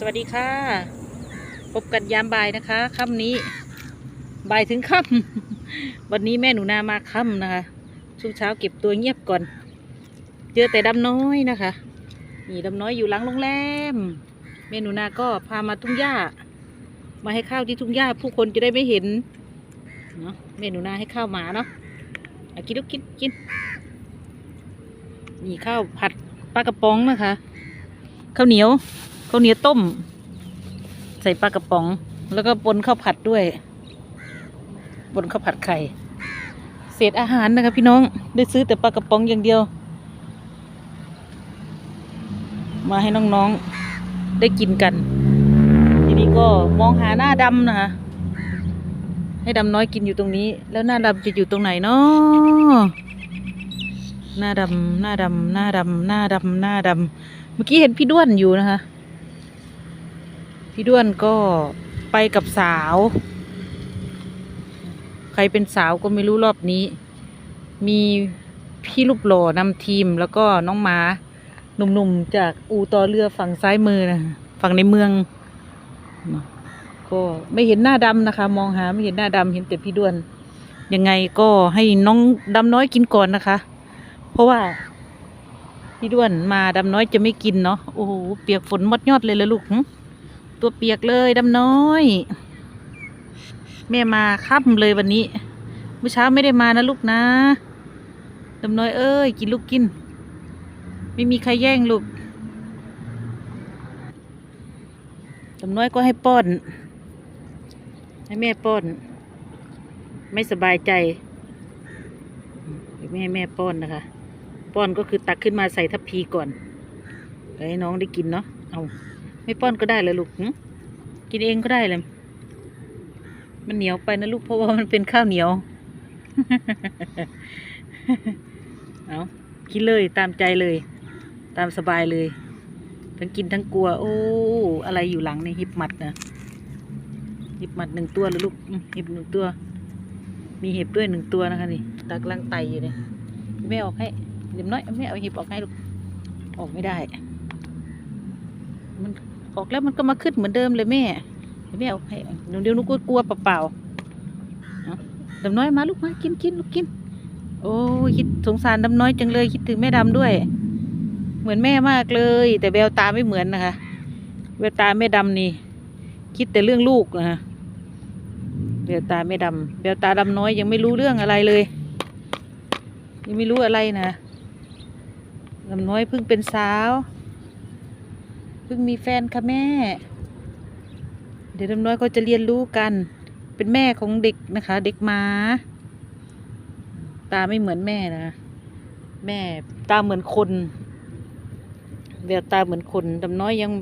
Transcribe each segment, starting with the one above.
สวัสดีค่ะ พบกันยามบ่ายนะคะค่ำนี้บ่ายถึงค่ำวันนี้แม่หนูนามาค่ำนะคะช่วงเช้าเก็บตัวเงียบก่อน เจอแต่ดำน้อยนะคะนี่ดำน้อยอยู่หลังโรงแรมแม่หนูนาก็พามาทุ่งหญ้า มาให้ข้าวที่ทุ่งหญ้าผู้คนจะได้ไม่เห็นเนาะแม่หนูนาให้ข้าวหมาเนาะอากินลูกกินกินนี่ข้าวผัดปลากระป๋องนะคะ ข้าวเหนียว ข้าวเหนียวต้ม ใส่ปลากระป๋อง แล้วก็ปนข้าวผัดด้วยปนข้าวผัดไข่ เศษอาหารนะคะพี่น้องได้ซื้อแต่ปลากระป๋องอย่างเดียว มาให้น้องๆได้กินกัน ทีนี้ก็มองหาหน้าดำนะคะให้ดำน้อยกินอยู่ตรงนี้ แล้วหน้าดำจะอยู่ตรงไหนเนาะหน้าดำหน้าดำหน้าดำหน้าดำหน้าดำเมื่อกี้เห็นพี่ด้วนอยู่นะคะ พี่ด้วนก็ไปกับสาว ใครเป็นสาวก็ไม่รู้รอบนี้ มีพี่รูปหล่อนำทีมแล้วก็น้องหมาหนุ่มๆจากอูต่อเรือฝั่งซ้ายมือนะฝั่งในเมือง ก็ไม่เห็นหน้าดำนะคะ มองหาไม่เห็นหน้าดำเห็นแต่พี่ด้วน ยังไงก็ให้น้องดำน้อยกินก่อนนะคะ เพราะว่าพี่ด้วนมาดำน้อยจะไม่กินเนาะโอ้โหเปียกฝนมดยอดเลยละลูกหึ ตัวเปียกเลยดำน้อย แม่มาค่ำเลยวันนี้เมื่อเช้าไม่ได้มานะลูกนะดำน้อยเอ้ยกินลูกกิน ไม่มีใครแย่งลูกดำน้อยก็ให้ป้อน ให้แม่ป้อน ไม่สบายใจแม่ให้แม่ป้อนนะคะ ป้อนก็คือตักขึ้นมาใส่ทัพพีก่อนให้น้องได้กินเนาะเอา ไม่ป้อนก็ได้เลยลูกกินเองก็ได้เลยมันเหนียวไปนะลูกเพราะว่ามันเป็นข้าวเหนียว เอากินเลยตามใจเลย ตามสบายเลย ทั้งกินทั้งกลัว โอ้อะไรอยู่หลังนี่หิบหมัดนะหิบหมัดหนึ่งตัวเลยลูกหิบหนึ่งตัว มีเห็บด้วยหนึ่งตัวนะคะนี่ตากลังไตอยู่เนี่ยแม่ออกให้เดี๋ยวน้อยแม่เอาหีบออกให้ลูกออกไม่ได้ มัน ออกแล้วมันก็มาขึ้นเหมือนเดิมเลยแม่เดี๋ยวแม่เอาให้เดี๋ยวเดียวหนุกกลัวเปล่าๆเอาดำน้อยมาลูกมากินกินลูกกิน โอ้คิดสงสารดำน้อยจังเลย คิดถึงแม่ดำด้วย เหมือนแม่มากเลย แต่แววตาไม่เหมือนนะคะแววตาแม่ดำนี่คิดแต่เรื่องลูกนะคะแววตาแม่ดำแววตาดำน้อยยังไม่รู้เรื่องอะไรเลย ยังไม่รู้อะไรนะลำน้อยเพิ่งเป็นสาว พิ่งมีแฟนค่ะแม่ เดี๋ยวลำน้อยก็จะเรียนรู้กัน เป็นแม่ของเด็กนะคะ เด็กหมาตาไม่เหมือนแม่นะ แม่ตาเหมือนคนแววตาเหมือนคนดำน้อยยัง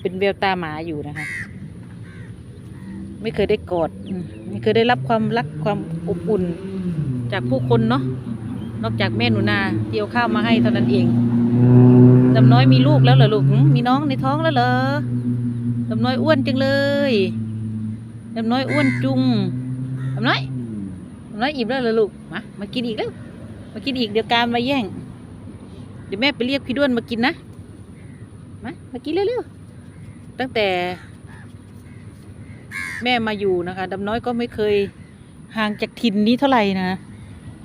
เป็นแววตาหมาอยู่นะคะ ไม่เคยได้กอด ไม่เคยได้รับความรักความอบอุ่น จากผู้คนเนาะ นอกจากแม่หนูนาเที่เอาข้าวมาให้เท่านั้นเอง ดำน้อยมีลูกแล้วเหรอลูกหึมีน้องในท้องแล้วเหรอดำน้อยอ้วนจังเลยดำน้อยอ้วนจุงดำน้อยดำน้อยอิ่มแล้วเหรอลูกมามากินอีกแล้วมากินอีกเดี๋ยวการมาแย่ง เดี๋ยวแม่ไปเรียกพี่ด้วนมากินนะมามากินเร็วๆตั้งแต่แม่มาอยู่นะคะดำน้อยก็ไม่เคยห่างจากถิ่นนี้เท่าไหร่นะ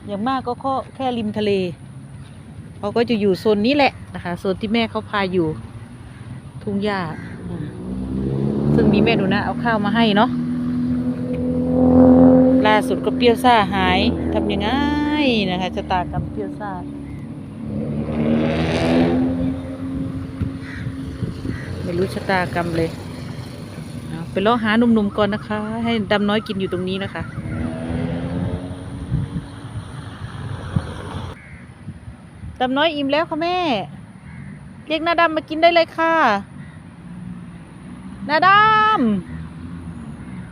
อย่างมากก็แค่แค่ริมทะเล เขาก็จะอยู่โซนนี้แหละนะคะโซนที่แม่เขาพาอยู่ ทุ่งหญ้าซึ่งมีแม่หนูนะ เอาข้าวมาให้เนาะล่าสุดก็เปรี้ยวซ่าหายทำยังไงนะคะชะตากรรมเปรี้ยวซ่าไม่รู้ชะตากรรมเลยเอาไปลาะหาหนุ่มๆก่อนนะคะ ให้ดำน้อยกินอยู่ตรงนี้นะคะ ดำน้อยอิ่มแล้วค่ะแม่ เรียกหน้าดำมากินได้เลยค่ะ หน้าดำ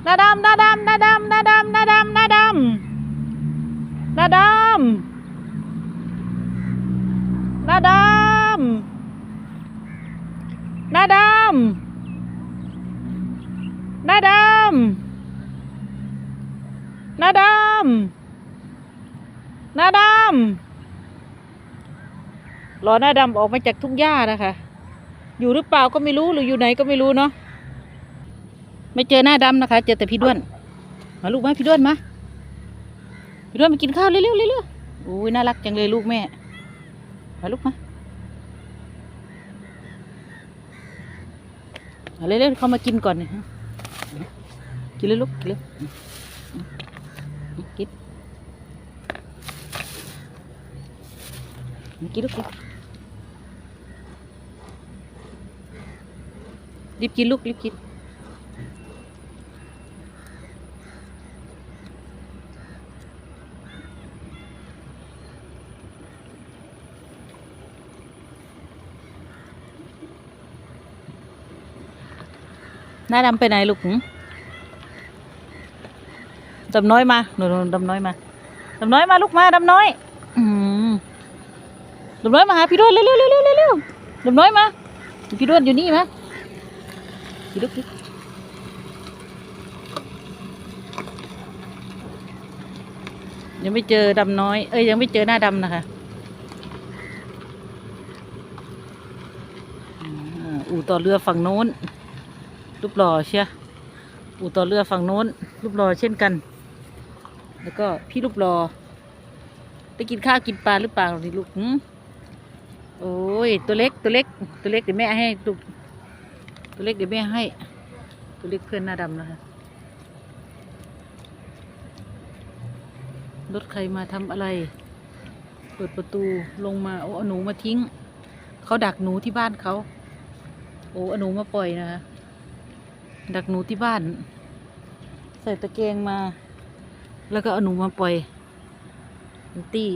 หน้าดำหน้าดำหน้าดำหน้าดำหน้าดำหน้าดำหน้าดำหน้าดำหน้าดำหน้าดำหน้าดำหน้าดำ รอหน้าดำออกมาจากทุ่งหญ้านะคะ อยู่หรือเปล่าก็ไม่รู้หรืออยู่ไหนก็ไม่รู้เนาะไม่เจอหน้าดำนะคะ เจอแต่พี่ด้วน มาลูกมาพี่ด้วนมาพี่ด้วนมากินข้าวเร็วๆเร็วๆโอ้ยน่ารักจังเลยลูกแม่มาลูกมาเอาเร็วๆเขามากินก่อนเนี่ยกินเลยลูกกินเลยกินกินลูกกิน รีบกินลูกรีบกิน หน้าดำไปไหนลูกหึดำน้อยมาหนูดำน้อยมาดำน้อยมาลูกมาดำน้อยดำน้อยมาหาพี่ด้วนเร็วเร็วเร็วเร็วดำน้อยมาพี่ด้วนอยู่นี่มา พี่ลูกพี่ยังไม่เจอดำน้อย เอ้ยยังไม่เจอหน้าดำนะคะอู่ต่อเรือฝั่งโน้น รูปหล่อเชียอู่ต่อเรือฝั่งโน้น รูปหล่อเช่นกัน แล้วก็พี่รูปหล่อได้กินข้าวกินปลาหรือเปล่านี่ลูกโอ้ยตัวเล็กตัวเล็กตัวเล็กเดี๋ยวแม่ให้ลูก ตัวเล็กเดี๋ยวแม่ให้ ตัวเล็กเพื่อนหน้าดำนะคะรถใครมาทำอะไร เปิดประตูลงมาโอ้อหนูมาทิ้ง เขาดักหนูที่บ้านเขา โอ้อหนูมาปล่อยนะคะดักหนูที่บ้าน ใส่ตะเกียงมา แล้วก็เอาหนูมาปล่อยเป็นตี้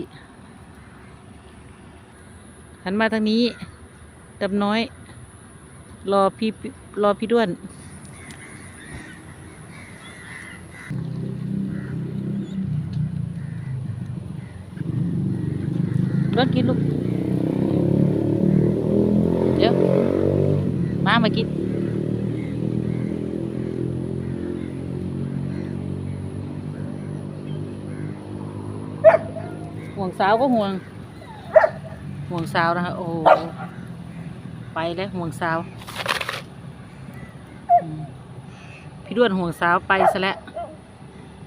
หันมาทางนี้ดับน้อย รอพี่รอพี่ด้วนรถกินลูก เดี๋ยว มามากินห่วงสาวก็ห่วง ห่วงสาวนะคะโอ้ ไปแล้วห่วงสาว พี่ด้วนห่วงสาวไปซะแล้ว